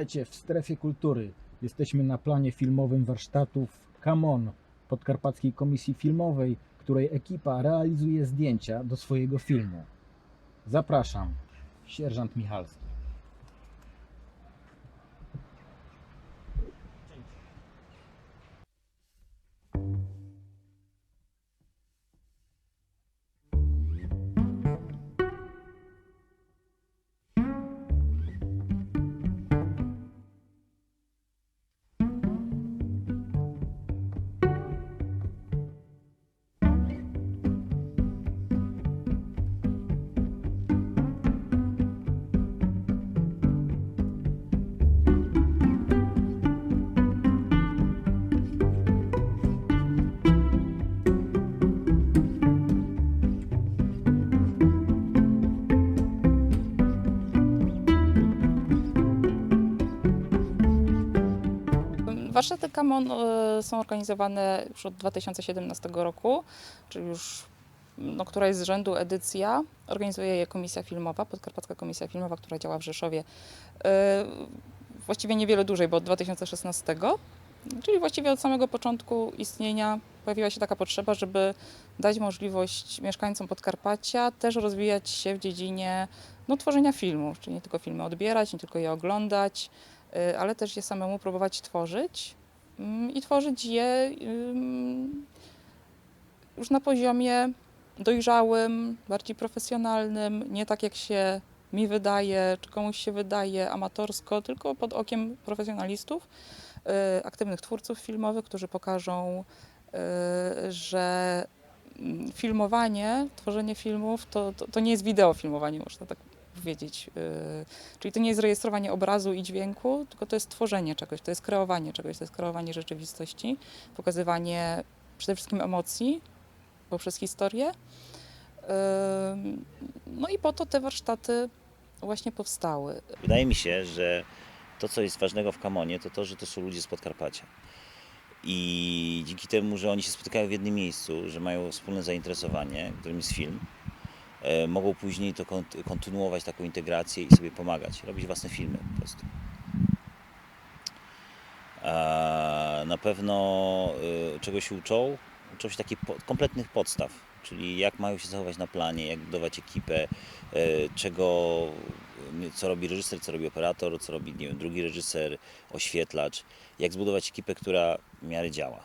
Witajcie w strefie kultury. Jesteśmy na planie filmowym warsztatów Kamon Podkarpackiej Komisji Filmowej, której ekipa realizuje zdjęcia do swojego filmu. Zapraszam. Sierżant Michalski. Warsztaty Kamon e, są organizowane już od 2017 roku, czyli już no, któraś z rzędu edycja. Organizuje je Komisja Filmowa, Podkarpacka Komisja Filmowa, która działa w Rzeszowie. E, Właściwie niewiele dłużej, bo od 2016. Czyli właściwie od samego początku istnienia pojawiła się taka potrzeba, żeby dać możliwość mieszkańcom Podkarpacia też rozwijać się w dziedzinie no, tworzenia filmów, czyli nie tylko filmy odbierać, nie tylko je oglądać, y, ale też je samemu próbować tworzyć mm, i tworzyć je już na poziomie dojrzałym, bardziej profesjonalnym, nie tak jak się mi wydaje, czy komuś się wydaje amatorsko, tylko pod okiem profesjonalistów, y, aktywnych twórców filmowych, którzy pokażą, y, że mm, filmowanie, tworzenie filmów to, to, to nie jest wideofilmowanie, można tak powiedzieć. y, Czyli to nie jest rejestrowanie obrazu i dźwięku, tylko to jest tworzenie czegoś, to jest kreowanie czegoś, to jest kreowanie rzeczywistości, pokazywanie przede wszystkim emocji poprzez historię. No i po to te warsztaty właśnie powstały. Wydaje mi się, że to, co jest ważnego w Kamonie, to to, że to są ludzie z Podkarpacia. I dzięki temu, że oni się spotykają w jednym miejscu, że mają wspólne zainteresowanie, którym jest film, mogą później to kont- kontynuować taką integrację i sobie pomagać, robić własne filmy po prostu. A na pewno y, czego się uczą? Uczą się takich kompletnych podstaw, czyli jak mają się zachować na planie, jak budować ekipę, czego, co robi reżyser, co robi operator, co robi nie wiem, drugi reżyser, oświetlacz, jak zbudować ekipę, która w miarę działa.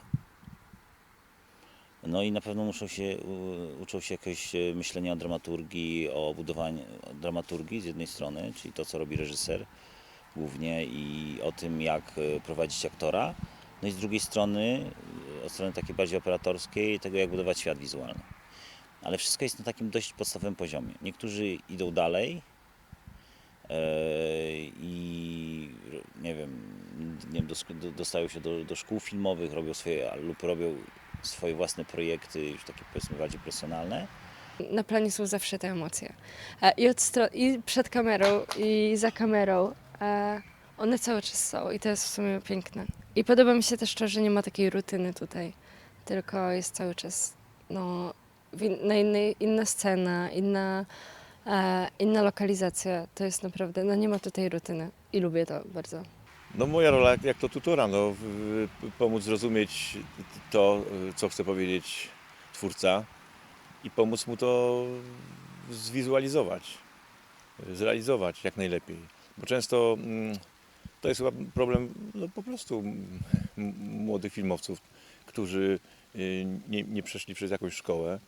No i na pewno muszą się, uczą się jakiegoś e, myślenia o dramaturgii, o budowaniu dramaturgii z jednej strony, czyli to, co robi reżyser głównie i o tym, jak e, prowadzić aktora. No i z drugiej strony, e, od strony takiej bardziej operatorskiej, tego, jak budować świat wizualny. Ale wszystko jest na takim dość podstawowym poziomie. Niektórzy idą dalej e, i nie wiem, nie wiem dos- do- dostają się do, do szkół filmowych, robią swoje, lub robią swoje własne projekty, już takie powiedzmy bardziej profesjonalne. Na planie są zawsze te emocje. E, I, od I przed kamerą, i za kamerą. E, One cały czas są i to jest w sumie piękne. I podoba mi się też to, że nie ma takiej rutyny tutaj, tylko jest cały czas no, inna scena, inna, e, inna lokalizacja. To jest naprawdę, no nie ma tutaj rutyny i lubię to bardzo. No moja rola jak- to tutora, no, pomóc zrozumieć to, co chce powiedzieć twórca i pomóc mu to zwizualizować, zrealizować jak najlepiej. Bo często mm, to jest chyba problem no, po prostu młodych filmowców, którzy y, nie, nie przeszli przez jakąś szkołę,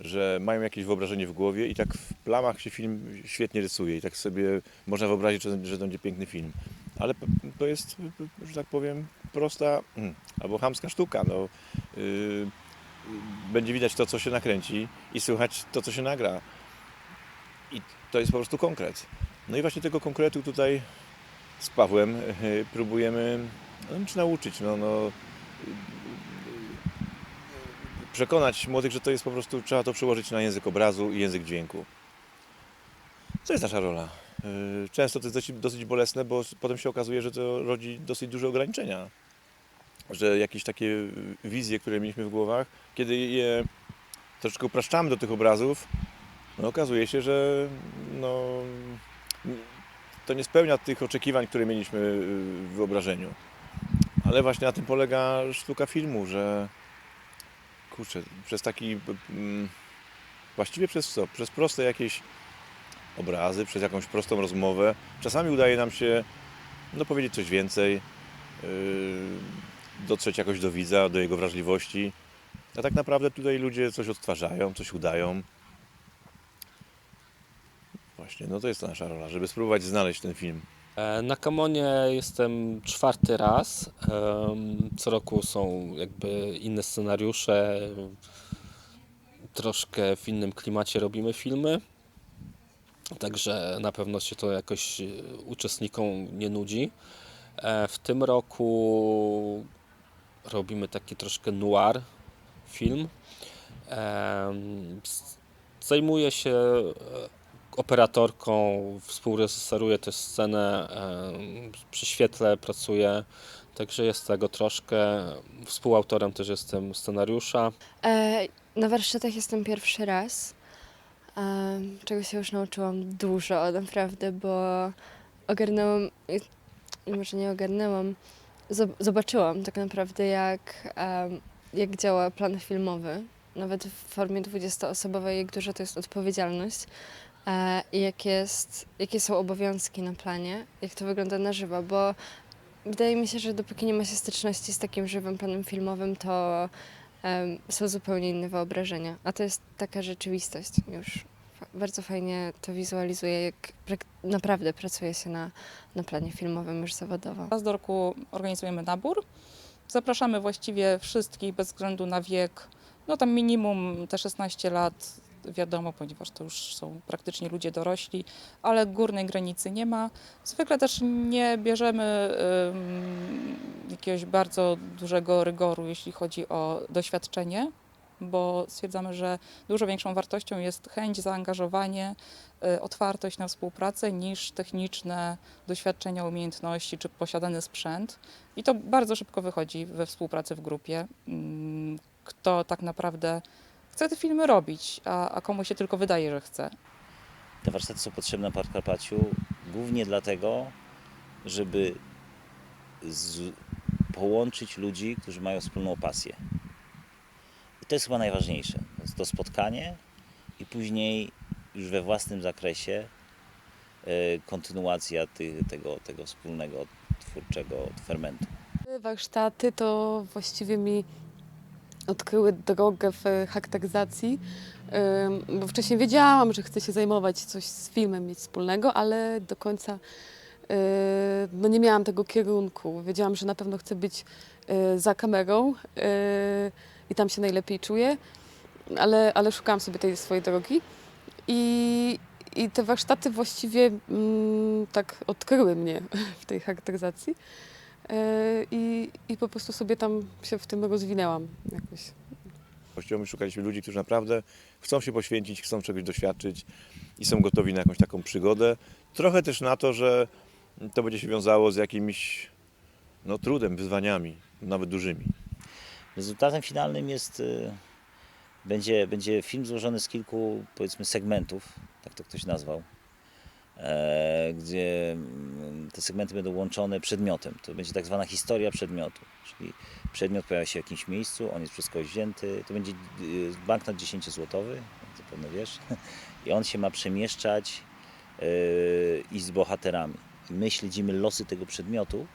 że mają jakieś wyobrażenie w głowie i tak w plamach się film świetnie rysuje i tak sobie można wyobrazić, że, że będzie piękny film ale to jest, że tak powiem, prosta mm, albo chamska sztuka. No, yy, będzie widać to, co się nakręci i słychać to, co się nagra. I to jest po prostu konkret. No i właśnie tego konkretu tutaj z Pawłem yy, próbujemy no, czy nauczyć. No, no, yy, przekonać młodych, że to jest po prostu, trzeba to przełożyć na język obrazu i język dźwięku. Co jest nasza rola? Yy, Często to jest dosyć, dosyć bolesne, bo potem się okazuje, że to rodzi dosyć duże ograniczenia. Że jakieś takie wizje, które mieliśmy w głowach, kiedy je troszeczkę upraszczamy do tych obrazów, no okazuje się, że no, to nie spełnia tych oczekiwań, które mieliśmy w wyobrażeniu. Ale właśnie na tym polega sztuka filmu, że kurczę, przez taki mm, właściwie przez co? Przez proste jakieś obrazy, przez jakąś prostą rozmowę. Czasami udaje nam się no, powiedzieć coś więcej, yy, dotrzeć jakoś do widza, do jego wrażliwości. A tak naprawdę tutaj ludzie coś odtwarzają, coś udają. Właśnie, no to jest nasza rola, żeby spróbować znaleźć ten film. E, Na Kamonie jestem czwarty raz. Co roku są jakby inne scenariusze. Troszkę w innym klimacie robimy filmy. Także na pewno się to jakoś e, uczestnikom nie nudzi. E, W tym roku robimy taki troszkę noir film. Zajmuję się e, operatorką, współreżyseruję też scenę, przy świetle pracuję, także jest tego troszkę. Współautorem też jestem scenariusza. E, na warsztatach jestem pierwszy raz, czego się już nauczyłam dużo, naprawdę, bo ogarnęłam, może nie ogarnęłam, zob- zobaczyłam tak naprawdę, jak, jak działa plan filmowy, nawet w formie 20-osobowej, jak duża to jest odpowiedzialność e, i jak jest, jakie są obowiązki na planie, jak to wygląda na żywo, bo wydaje mi się, że dopóki nie ma się styczności z takim żywym planem filmowym, to są zupełnie inne wyobrażenia. A to jest taka rzeczywistość już. Bardzo fajnie to wizualizuje, jak naprawdę pracuje się na, na planie filmowym już zawodowo. Raz do roku organizujemy nabór. Zapraszamy właściwie wszystkich bez względu na wiek. No tam minimum te 16 lat, wiadomo, ponieważ to już są praktycznie ludzie dorośli, ale górnej granicy nie ma. Zwykle też nie bierzemy ym, jakiegoś bardzo dużego rygoru, jeśli chodzi o doświadczenie, bo stwierdzamy, że dużo większą wartością jest chęć, zaangażowanie, y, otwartość na współpracę niż techniczne doświadczenia, umiejętności czy posiadany sprzęt. I to bardzo szybko wychodzi we współpracy w grupie. Mm, Kto tak naprawdę chce te filmy robić, a, a komu się tylko wydaje, że chce. Te warsztaty są potrzebne na Podkarpaciu głównie dlatego, żeby z, połączyć ludzi, którzy mają wspólną pasję. To jest chyba najważniejsze. To spotkanie i później już we własnym zakresie e, kontynuacja ty, tego, tego wspólnego twórczego fermentu. Warsztaty to właściwie mi odkryły drogę w charakteryzacji, bo wcześniej wiedziałam, że chcę się zajmować coś z filmem mieć wspólnego, ale do końca no nie miałam tego kierunku. Wiedziałam, że na pewno chcę być yy, za kamerą yy, i tam się najlepiej czuję, ale, ale szukałam sobie tej swojej drogi i, i te warsztaty właściwie mm, tak odkryły mnie w tej charakteryzacji. E, I, I po prostu sobie tam się w tym rozwinęłam jakoś. My szukaliśmy ludzi, którzy naprawdę chcą się poświęcić, chcą czegoś doświadczyć i są gotowi na jakąś taką przygodę. Trochę też na to, że to będzie się wiązało z jakimś no, trudem, wyzwaniami, nawet dużymi. Rezultatem finalnym jest, y, będzie, będzie film złożony z kilku, powiedzmy, segmentów, tak to ktoś nazwał, e, gdzie mm, te segmenty będą łączone przedmiotem. To będzie tak zwana historia przedmiotu, czyli przedmiot pojawia się w jakimś miejscu, on jest przez kogoś wzięty, to będzie y, banknot 10-złotowy, zapewne wiesz, i on się ma przemieszczać y, i z bohaterami. My śledzimy losy tego przedmiotu,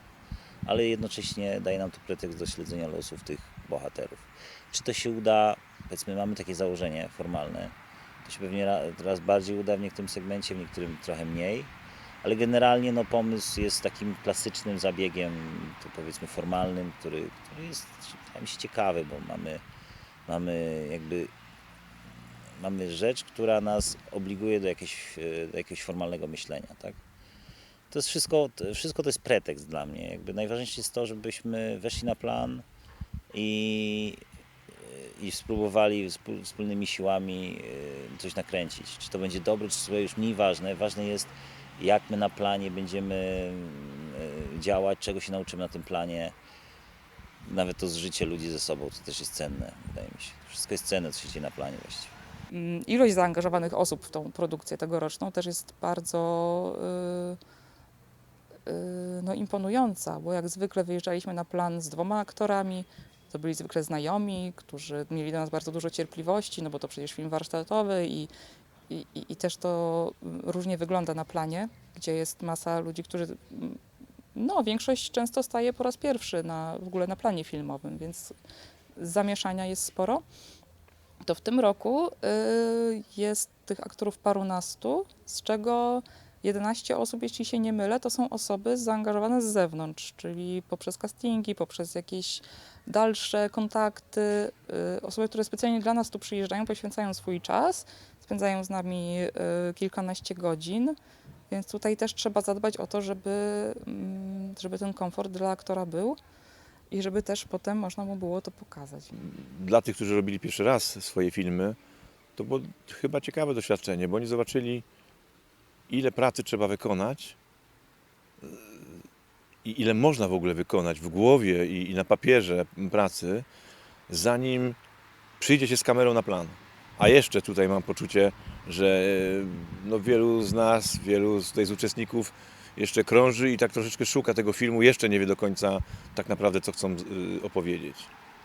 ale jednocześnie daje nam to pretekst do śledzenia losów tych bohaterów. Czy to się uda, powiedzmy, mamy takie założenie formalne, to się pewnie ra- raz bardziej uda w niektórym segmencie, w niektórym trochę mniej, ale generalnie no, pomysł jest takim klasycznym zabiegiem, to powiedzmy formalnym, który, który jest wydaje mi się ciekawy, bo mamy, mamy jakby mamy rzecz, która nas obliguje do, jakieś, do jakiegoś formalnego myślenia, tak? to jest wszystko, wszystko to jest pretekst dla mnie. Jakby najważniejsze jest to, żebyśmy weszli na plan i, i spróbowali wspól- wspólnymi siłami e, coś nakręcić. Czy to będzie dobre, czy złe, już mniej ważne. Ważne jest, jak my na planie będziemy e, działać, czego się nauczymy na tym planie. nawet to zżycie ludzi ze sobą to też jest cenne, wydaje mi się. Wszystko jest cenne, co się dzieje na planie właściwie. Mm, Ilość zaangażowanych osób w tą produkcję tegoroczną też jest bardzo y, y, no, imponująca, bo jak zwykle wyjeżdżaliśmy na plan z dwoma aktorami, to byli zwykle znajomi, którzy mieli do nas bardzo dużo cierpliwości, no bo to przecież film warsztatowy i, i, i też to mm, różnie wygląda na planie, gdzie jest masa ludzi, którzy mm, no, większość często staje po raz pierwszy na, w ogóle na planie filmowym, więc zamieszania jest sporo. To w tym roku y, jest tych aktorów parunastu, z czego 11 osób, jeśli się nie mylę, to są osoby zaangażowane z zewnątrz, czyli poprzez castingi, poprzez jakieś dalsze kontakty, y, osoby, które specjalnie dla nas tu przyjeżdżają, poświęcają swój czas, spędzają z nami y, kilkanaście godzin, więc tutaj też trzeba zadbać o to, żeby, mm, żeby ten komfort dla aktora był i żeby też potem można mu było to pokazać. Dla tych, którzy robili pierwszy raz swoje filmy, to było chyba ciekawe doświadczenie, bo oni zobaczyli, ile pracy trzeba wykonać i ile można w ogóle wykonać w głowie i, na papierze pracy, zanim przyjdzie się z kamerą na plan. A jeszcze tutaj mam poczucie, że yy, no, wielu z nas, wielu z, tutaj z uczestników jeszcze krąży i tak troszeczkę szuka tego filmu, jeszcze nie wie do końca tak naprawdę, co chcą yy, opowiedzieć.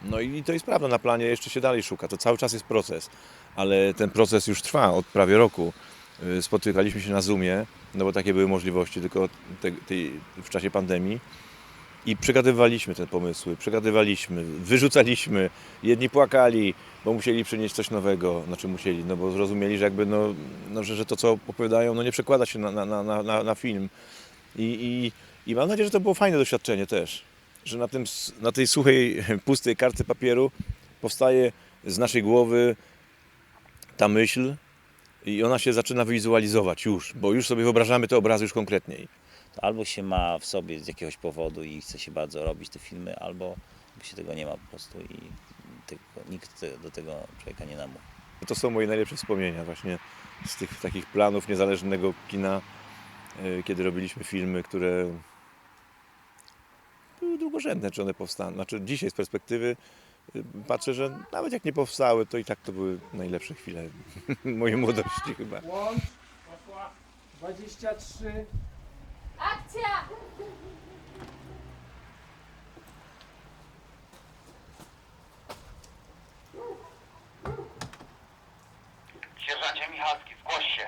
No i to jest prawda, na planie jeszcze się dalej szuka, to cały czas jest proces, ale ten proces już trwa od prawie roku. Y, Spotykaliśmy się na Zoomie, no bo takie były możliwości tylko te, tej, w czasie pandemii. I przegadywaliśmy te pomysły, przegadywaliśmy, wyrzucaliśmy, jedni płakali, bo musieli przynieść coś nowego, znaczy musieli, no bo zrozumieli, że jakby no, no że, że to co opowiadają, no nie przekłada się na, na, na, na, na film. I, i, i mam nadzieję, że to było fajne doświadczenie też że na, tym, na tej suchej, pustej kartce papieru powstaje z naszej głowy ta myśl i ona się zaczyna wizualizować już, bo już sobie wyobrażamy te obrazy już konkretniej. Albo się ma w sobie z jakiegoś powodu i chce się bardzo robić te filmy, albo się tego nie ma po prostu i tego, nikt do tego człowieka nie namówi. To są moje najlepsze wspomnienia właśnie z tych takich planów niezależnego kina, e, kiedy robiliśmy filmy, które były drugorzędne, czy one powstaną. Znaczy dzisiaj z perspektywy patrzę, że nawet jak nie powstały, to i tak to były najlepsze chwile mojej młodości chyba. Łącz. Poszła. 23. Akcja! Sierżancie Michalski, zgłoś się.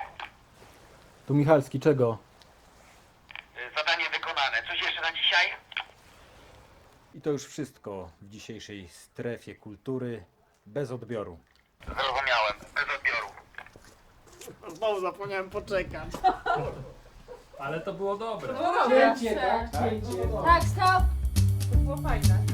Tu Michalski, czego? Y, Zadanie wykonane. Coś jeszcze na dzisiaj? I to już wszystko w dzisiejszej strefie kultury bez odbioru. Zrozumiałem. Bez odbioru. Znowu zapomniałem poczekać. Ale to było dobre. Cięcie, tak? Cięcie. Tak, stop! To było fajne.